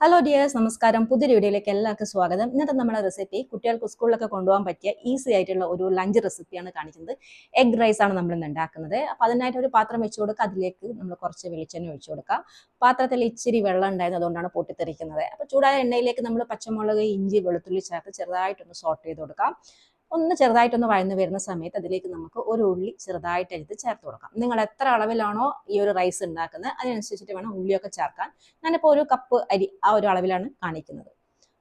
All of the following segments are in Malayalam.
ഹലോ ഡിയേഴ്സ് നമസ്കാരം. പുതിയ വീഡിയോയിലേക്ക് എല്ലാവർക്കും സ്വാഗതം. ഇന്നത്തെ നമ്മുടെ റെസിപ്പി കുട്ടികൾക്ക് സ്കൂളിലൊക്കെ കൊണ്ടുപോകാൻ പറ്റിയ ഈസി ആയിട്ടുള്ള ഒരു ലഞ്ച് റെസിപ്പിയാണ് കാണിക്കുന്നത്. എഗ് റൈസ് ആണ് നമ്മൾ ഇന്ന് ഉണ്ടാക്കുന്നത്. അപ്പോൾ അതിനായിട്ട് ഒരു പാത്രം വെച്ച് കൊടുക്കുക. അതിലേക്ക് നമ്മൾ കുറച്ച് വെളിച്ചെണ്ണ ഒഴിച്ചു കൊടുക്കുക. പാത്രത്തിൽ ഇച്ചിരി വെള്ളം ഉണ്ടായിരുന്നു. അതുകൊണ്ടാണ് പൊട്ടിത്തെറിക്കുന്നത്. അപ്പോൾ ചൂടായ എണ്ണയിലേക്ക് നമ്മൾ പച്ചമുളക് ഇഞ്ചി വെളുത്തുള്ളി ചേർത്ത് ചെറുതായിട്ടൊന്ന് സോട്ട് ചെയ്ത് കൊടുക്കാം. ഒന്ന് ചെറുതായിട്ടൊന്ന് വഴന്നു വരുന്ന സമയത്ത് അതിലേക്ക് നമുക്ക് ഒരു ഉള്ളി ചെറുതായിട്ട് എടുത്ത് ചേർത്ത് കൊടുക്കാം. നിങ്ങൾ എത്ര അളവിലാണോ ഈ ഒരു റൈസ് ഉണ്ടാക്കുന്നത് അതിനനുസരിച്ചിട്ട് വേണം ഉള്ളിയൊക്കെ ചേർക്കാൻ. ഞാനിപ്പോൾ ഒരു കപ്പ് അരി ആ ഒരു അളവിലാണ് കാണിക്കുന്നത്.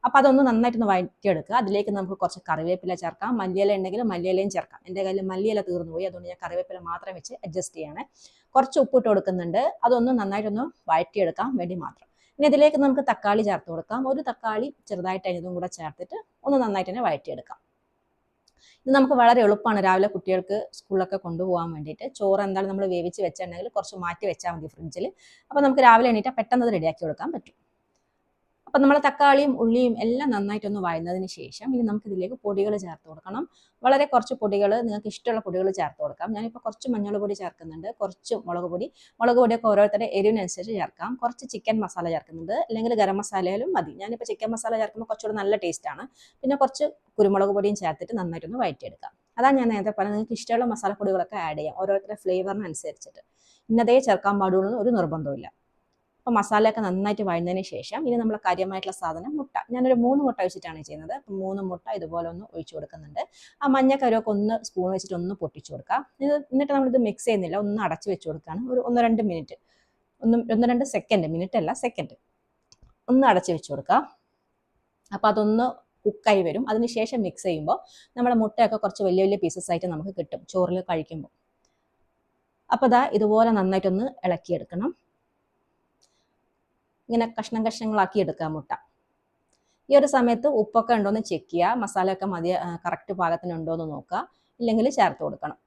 അപ്പോൾ അതൊന്ന് നന്നായിട്ടൊന്ന് വഴറ്റിയെടുക്കുക. അതിലേക്ക് നമുക്ക് കുറച്ച് കറിവേപ്പില ചേർക്കാം. മല്ലിയില ഉണ്ടെങ്കിൽ മല്ലിയിലയും ചേർക്കാം. എന്റെ കയ്യിൽ മല്ലിയില തീർന്നു പോയി അതുകൊണ്ട് ഞാൻ കറിവേപ്പില മാത്രം വെച്ച് അഡ്ജസ്റ്റ് ചെയ്യണേ. കുറച്ച് ഉപ്പിട്ട് കൊടുക്കുന്നുണ്ട്. അതൊന്ന് നന്നായിട്ടൊന്ന് വഴറ്റിയെടുക്കാൻ വേണ്ടി മാത്രം. ഇനി ഇതിലേക്ക് നമുക്ക് തക്കാളി ചേർത്ത് കൊടുക്കാം. ഒരു തക്കാളി ചെറുതായിട്ട് അതിനും കൂടെ ചേർത്തിട്ട് ഒന്ന് നന്നായിട്ട് തന്നെ വഴറ്റിയെടുക്കാം. ഇത് നമുക്ക് വളരെ എളുപ്പമാണ് രാവിലെ കുട്ടികൾക്ക് സ്കൂളിലൊക്കെ കൊണ്ടുപോകാൻ വേണ്ടിയിട്ട്. ചോറ് എന്തായാലും നമ്മൾ വേവിച്ച് വെച്ചിട്ടുണ്ടെങ്കിൽ കുറച്ച് മാറ്റി വെച്ചാൽ മതി ഫ്രിഡ്ജിൽ. അപ്പോൾ നമുക്ക് രാവിലെ എണീറ്റാൽ പെട്ടെന്ന് റെഡിയാക്കി കൊടുക്കാൻ പറ്റും. അപ്പം നമ്മൾ തക്കാളിയും ഉള്ളിയും എല്ലാം നന്നായിട്ടൊന്ന് വഴന്നതിന് ശേഷം ഇനി നമുക്ക് ഇതിലേക്ക് പൊടികൾ ചേർത്ത് കൊടുക്കണം. വളരെ കുറച്ച് പൊടികൾ നിങ്ങൾക്ക് ഇഷ്ടമുള്ള പൊടികൾ ചേർത്ത് കൊടുക്കാം. ഞാനിപ്പോൾ കുറച്ച് മഞ്ഞൾ പൊടി ചേർക്കുന്നുണ്ട് കുറച്ച് മുളക് പൊടി. മുളക് പൊടിയൊക്കെ ഓരോരുത്തരുടെ എരിവിനനുസരിച്ച് ചേർക്കാം. കുറച്ച് ചിക്കൻ മസാല ചേർക്കുന്നുണ്ട്. അല്ലെങ്കിൽ ഗരം മസാലയിലും മതി. ഞാനിപ്പോൾ ചിക്കൻ മസാല ചേർക്കുമ്പോൾ കുറച്ചുകൂടി നല്ല ടേസ്റ്റാണ് പിന്നെ കുറച്ച് കുരുമുളക് പൊടിയും ചേർത്തിട്ട് നന്നായിട്ടൊന്ന് വഴറ്റിയെടുക്കാം. അതാണ് ഞാൻ നേരത്തെ പറഞ്ഞത്. നിങ്ങൾക്ക് ഇഷ്ടമുള്ള മസാലപ്പൊടികളൊക്കെ ആഡ് ചെയ്യാം. ഓരോരുത്തരുടെ ഫ്ലേവറിനനുസരിച്ചിട്ട് ഇന്നതേ ചേർക്കാൻ പാടുള്ളൂ ഒരു നിർബന്ധമില്ല അപ്പോൾ മസാലയൊക്കെ നന്നായിട്ട് വഴന്നതിന് ശേഷം ഇനി നമ്മൾ കാര്യമായിട്ടുള്ള സാധനം മുട്ട. ഞാനൊരു മൂന്ന് മുട്ട വെച്ചിട്ടാണ് ചെയ്യുന്നത്. മൂന്ന് മുട്ട ഇതുപോലെ ഒന്ന് ഒഴിച്ചു കൊടുക്കുന്നുണ്ട്. ആ മഞ്ഞക്കരുവൊക്കെ ഒന്ന് സ്പൂൺ വെച്ചിട്ട് ഒന്ന് പൊട്ടിച്ചു കൊടുക്കാം. എന്നിട്ട് നമ്മളിത് മിക്സ് ചെയ്യുന്നില്ല. ഒന്ന് അടച്ചു വെച്ച് കൊടുക്കുകയാണ് ഒരു ഒന്ന് രണ്ട് മിനിറ്റ് ഒന്ന് ഒന്ന് രണ്ട് സെക്കൻഡ് മിനിറ്റ് അല്ല സെക്കൻഡ് ഒന്ന് അടച്ചു വെച്ച് കൊടുക്കുക അപ്പോൾ അതൊന്ന് കുക്കായി വരും. അതിനുശേഷം മിക്സ് ചെയ്യുമ്പോൾ നമ്മുടെ മുട്ടയൊക്കെ കുറച്ച് വലിയ വലിയ പീസസ് ആയിട്ട് നമുക്ക് കിട്ടും. ചോറിൽ കഴിക്കുമ്പോൾ. അപ്പോൾ ഇതാ ഇതുപോലെ നന്നായിട്ടൊന്ന് ഇളക്കിയെടുക്കണം. ഇങ്ങനെ കഷ്ണം കഷ്ണങ്ങളാക്കി എടുക്കുക മുട്ട. ഈ ഒരു സമയത്ത് ഉപ്പൊക്കെ ഉണ്ടോ എന്ന് ചെക്ക് ചെയ്യുക മസാലയൊക്കെ മതി കറക്റ്റ് പാകത്തിനുണ്ടോ എന്ന് നോക്കുക ഇല്ലെങ്കിൽ ചേർത്ത് കൊടുക്കണം.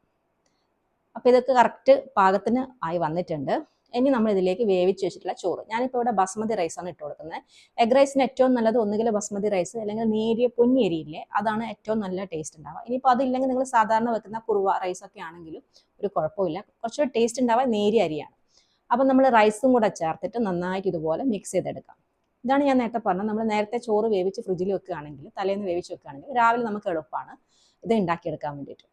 അപ്പോൾ ഇതൊക്കെ കറക്റ്റ് പാകത്തിന് ആയി വന്നിട്ടുണ്ട്. ഇനി നമ്മൾ ഇതിലേക്ക് വേവിച്ച് വെച്ചിട്ടുള്ള ചോറ്. ഞാനിപ്പോൾ ഇവിടെ ബസ്മതി റൈസാണ് ഇട്ട് കൊടുക്കുന്നത്. എഗ് റൈസിന് ഏറ്റവും നല്ലത് ഒന്നുകിൽ ബസ്മതി റൈസ് അല്ലെങ്കിൽ നേരിയ പൊന്നിയരിയില്ലേ അതാണ് ഏറ്റവും നല്ല ടേസ്റ്റ് ഉണ്ടാവുക. ഇനിയിപ്പോൾ അതില്ലെങ്കിൽ നിങ്ങൾ സാധാരണ വെക്കുന്ന കുറുവ റൈസൊക്കെ ആണെങ്കിലും ഒരു കുഴപ്പമില്ല. കുറച്ചുകൂടി ടേസ്റ്റ് ഉണ്ടാവുക നേരിയ അരിയാണ്. അപ്പം നമ്മൾ റൈസും കൂടെ ചേർത്തിട്ട് നന്നായിട്ട് ഇതുപോലെ മിക്സ് ചെയ്തെടുക്കാം. ഇതാണ് ഞാൻ നേരത്തെ പറഞ്ഞത്. നമ്മൾ നേരത്തെ ചോറ് വേവിച്ച് ഫ്രിഡ്ജിൽ വെക്കുകയാണെങ്കിൽ തലേന്ന് വേവിച്ച് വെക്കുകയാണെങ്കിൽ രാവിലെ നമുക്ക് എളുപ്പമാണ് ഇത് ഉണ്ടാക്കിയെടുക്കാൻ വേണ്ടിയിട്ട്.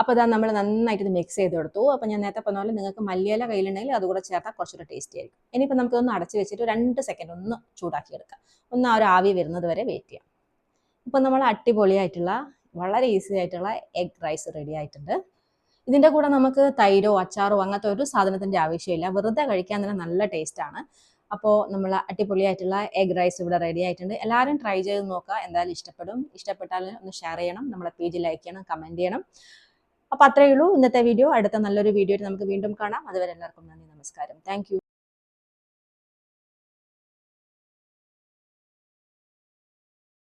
അപ്പോൾ ഇതാ നമ്മൾ നന്നായിട്ട് ഇത് മിക്സ് ചെയ്ത് കൊടുത്തു അപ്പോൾ ഞാൻ നേരത്തെ പറഞ്ഞ പോലെ നിങ്ങൾക്ക് മല്ലിയില കയ്യിലുണ്ടെങ്കിൽ അതുകൂടെ ചേർത്താൽ കുറച്ചുകൂടെ ടേസ്റ്റി ആയിരിക്കും. ഇനിയിപ്പോൾ നമുക്കൊന്ന് അടച്ച് വെച്ചിട്ട് രണ്ട് സെക്കൻഡ് ഒന്ന് ചൂടാക്കി എടുക്കാം ഒന്ന് ആ ഒരു ആവി വരുന്നത് വരെ വെയിറ്റ് ചെയ്യാം. ഇപ്പം നമ്മൾ അടിപൊളിയായിട്ടുള്ള വളരെ ഈസി ആയിട്ടുള്ള എഗ് റൈസ് റെഡി ആയിട്ടുണ്ട്. ഇതിന്റെ കൂടെ നമുക്ക് തൈരോ അച്ചാറോ അങ്ങനത്തെ ഒരു സാധനത്തിന്റെ ആവശ്യമില്ല. വെറുതെ കഴിക്കാൻ തന്നെ നല്ല ടേസ്റ്റാണ് അപ്പോൾ നമ്മൾ അടിപൊളിയായിട്ടുള്ള എഗ് റൈസ് ഇവിടെ റെഡി ആയിട്ടുണ്ട്. എല്ലാവരും ട്രൈ ചെയ്ത് നോക്കുക. എന്തായാലും ഇഷ്ടപ്പെടും. ഇഷ്ടപ്പെട്ടാൽ ഒന്ന് ഷെയർ ചെയ്യണം. നമ്മളെ പേജ് ലൈക്ക് ചെയ്യണം കമന്റ് ചെയ്യണം. അപ്പോൾ അത്രയേ ഉള്ളൂ. ഇന്നത്തെ വീഡിയോ അടുത്ത നല്ലൊരു വീഡിയോ നമുക്ക് വീണ്ടും കാണാം. അതുവരെ എല്ലാവർക്കും നന്ദി നമസ്കാരം. താങ്ക്